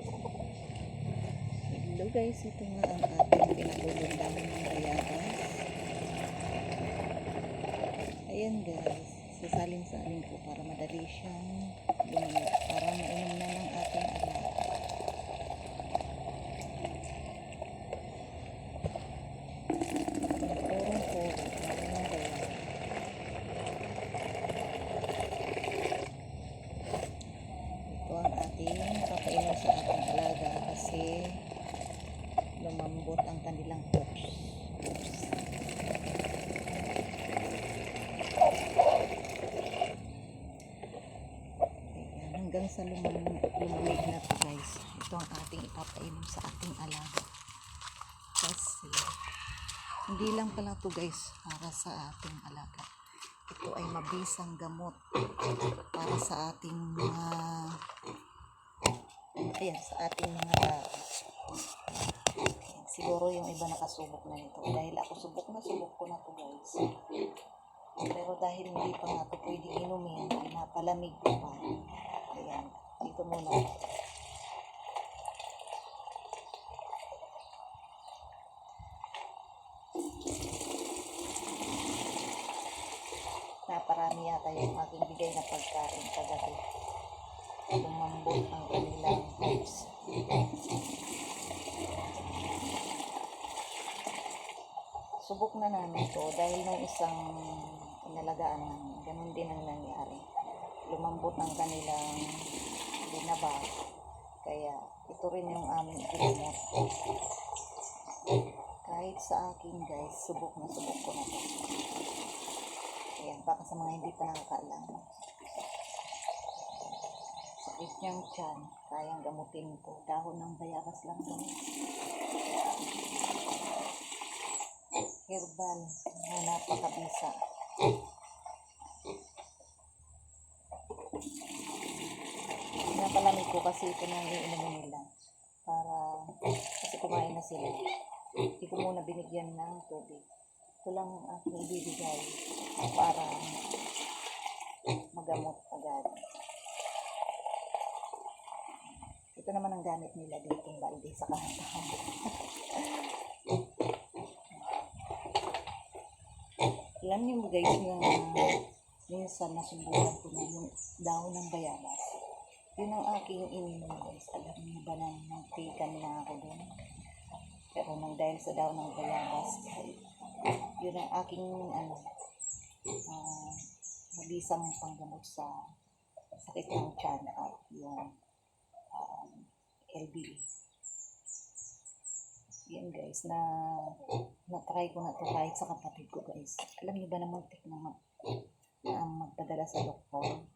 Hello guys, ito nga ang ating pinatulong dahon ng bayabas. Ayan guys, sasalin sa alin ko para madali siyang lumamig, para mainom na ng ating alaga. Purong puro, dahon ng bayabas. Ito ang ating papainom sa ating alaga kasi lumambot ang kanilang. Ayan, hanggang sa lumam lumamig na to guys. Ito ang ating ipapainom sa ating alaga. Kasi hindi lang pala to guys para sa ating alaga. Ito ay mabisang gamot para sa ating mga ayan, sa ating mga tao. Siguro yung iba nakasubok na nito. Dahil ako subok na subok ko na to guys. Pero dahil hindi pa nga to pwede inumin napalamig ko pa. Ayan dito muna. Naparami yata yung aking bigay na pagkain kagabi. Lumambot ang kanilang hips subok na namin to dahil nung isang inalagaan namin, ganun din ang nangyari. Lumambot ang kanilang binaba. Kaya ito rin yung aming ginamot. Kahit sa akin guys, subok na subok ko na to. Ayan, baka sa mga hindi pa nakakaalam. Sakit niyang tiyan, kayang gamutin ko. Dahon ng bayabas lang yun. Herbal na napakabisa. Pinapalamig ko kasi ito nang iinumin nila para kasi kumain na sila. Hindi ko muna binigyan ng tubig. Ito lang ang aking ibibigay para magamot agad. Ito naman ang gamit nila dito ng balde sa kantahan. Alam niyo guys na minsan nasubukan ko na yung dahon ng bayabas. Yun ang aking ininom guys. Alam niyo ba na nagtikan na ako doon? Pero nang dahil sa dahon ng bayabas, ay, yun ang aking ano, uh, mabisang panggamot sa sakit ng tiyan at yung um, LBE yan guys, na na-try ko na to kahit sa kapatid ko guys. Alam niyo ba na mag-take na, mag, na magpadala sa doktor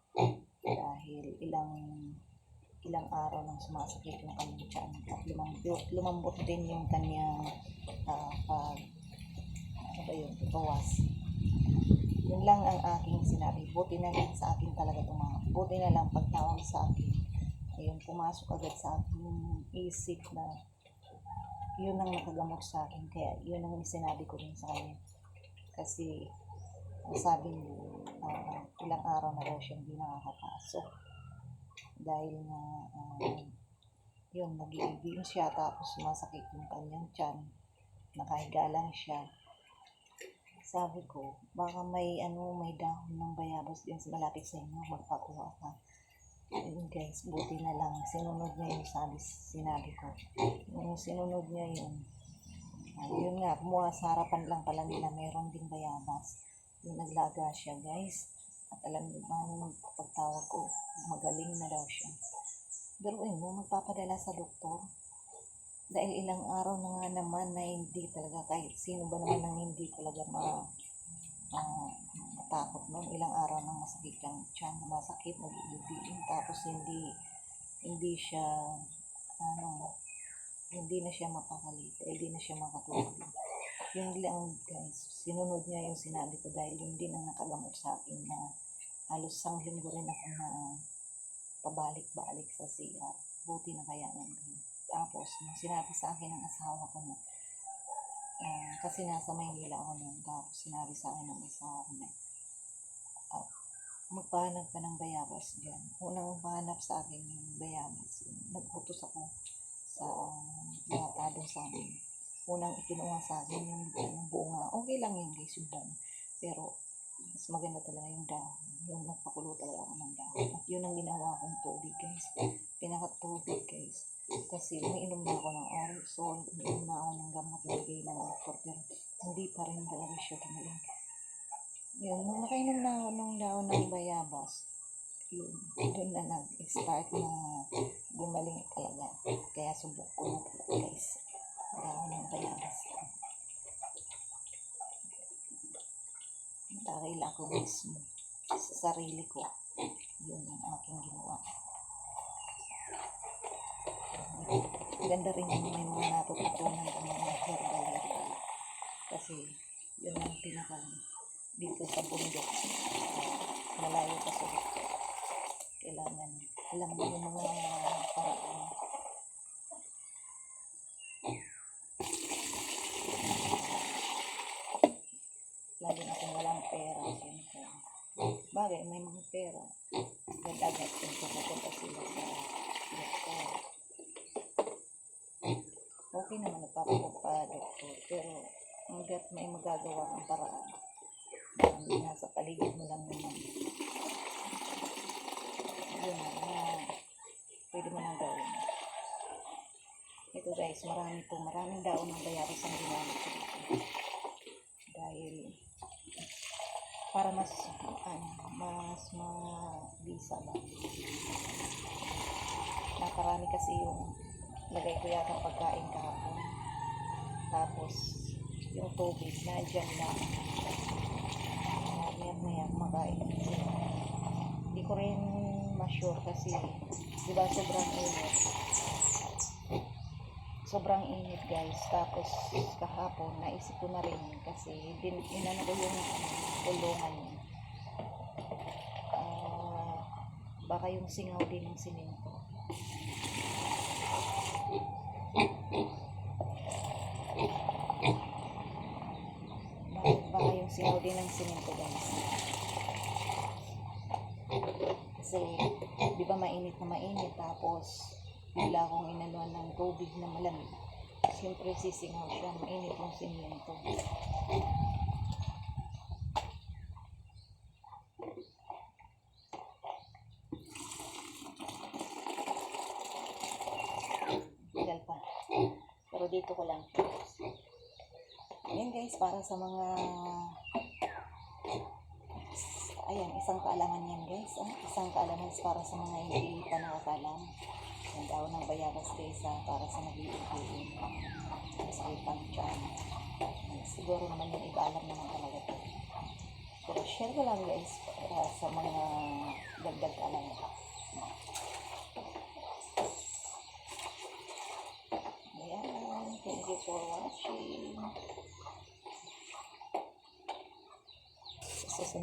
dahil ilang ilang araw nang sumasakit yung kanyang tiyan at lumambot, lumambot din yung kanyang uh, pag ano ba yun, bawas. Yun lang ang aking sinabi. Buti na lang sa akin talaga tumawag. Buti na lang pagtawag sa akin. Ayun, pumasok agad sa aking isip na yun ang nakagamot sa akin. Kaya yun ang sinabi ko rin sa kanya. Kasi sabi niya, uh, ilang araw na daw siya hindi nakakapasok. Dahil na, uh, yun, nag-iibig siya tapos sumasakit yung kanyang tiyan. Nakahiga lang siya. Sabi ko, baka may ano, may dahon ng bayabas din malapit sa inyo, magpakuha ka. Ayun guys, buti na lang. Sinunod niya yung sabi, sinabi ko. Nung sinunod niya yun, ayun nga, kumuha sa harapan lang pala nila, meron din bayabas. Yung naglaga siya guys. At alam niyo ba, nung pagtawag ko, magaling na daw siya. Pero ayun mo, magpapadala sa doktor. Dahil ilang araw na nga naman na hindi talaga, kahit sino ba naman nang hindi talaga ma, uh, matakot noon. Ilang araw nang masakit yung tiyan masakit nag-iibiin. Tapos hindi hindi siya ano hindi na siya mapakali hindi na siya makatulog. Yun lang guys. Sinunod niya yung sinabi ko dahil yun din ang nakagamot sa akin na halos sang linggo rin ako na pabalik-balik sa CR buti na kaya ko tapos nung sinabi sa akin ng asawa ko na uh, kasi nasa Maynila ako noon tapos sinabi sa akin ng asawa ko na magpahanap ka ng bayabas dyan. Unang pahanap sa akin yung bayabas. Nagputos ako sa bata doon sa amin. Unang ikinuha sa akin yung, yung buo nga. Okay lang yun guys, yung buo. Pero mas maganda talaga yung dahon. Yung nagpakulo talaga ako ng dahon. At yun ang ginawa kong tubig guys. Pinakatubig guys. Kasi umiinom na ako ng Orisol, umiinom na ako ng gamot na bigay ng doktor. Pero hindi pa rin talaga siya gumaling. Yun, nung nakainom na ako ng dahon ng bayabas, yun, doon na nag-start na gumaling talaga. Kaya subok ko na talaga guys. Dahon ng bayabas. Dahil ako mismo sa sarili ko, yun ang aking ginawa. Ganda rin yung may mga natututunan ng mga herbal-herbal. Kasi yun ang pinaka dito sa bundok. malayo pa sa doktor. Kailangan alam mo yung mga paraan. Lalo na kung walang pera. Siyempre. Bagay, may mga pera. Agad-agad kung pupunta sila sa doktor. Okay nagpapapunta doktor. Pero hanggat may magagawa kang paraan, nasa paligid mo lang naman. Yun na, na pwede mo nang gawin. Ito guys, marami po, maraming daon ng bayabas ang ginamit ko. Dahil para mas ano, mas mabisa ba. Nakarami kasi yung lagay ko yata pagkain kahapon. Tapos yung tubig na dyan lang. Maya maya kumakain. Hindi ko rin ma-sure kasi di ba sobrang init. Sobrang init guys. Tapos kahapon naisip ko na rin kasi din inano ko yung kulungan niya. Ah, baka yung singaw din ng simento. Baka, baka yung singaw din ng simento guys. Kasi, di ba mainit na mainit, tapos bigla akong inanuan ng tubig na malamig. Siyempre sisingaw siya, mainit yung simento. Tagal pa. Pero dito ko lang. Ayan guys, para sa mga ayan, isang kaalaman yan guys. Ah. Isang kaalaman para sa mga hindi pa nakakalam. Yung daw ng bayabas guys ah, para sa nag-iigilin. Masakit ang tiyan. Siguro naman yung iba alam naman talaga to. Pero share ko lang guys para sa mga dagdag kaalaman. Ayan, thank you for watching. como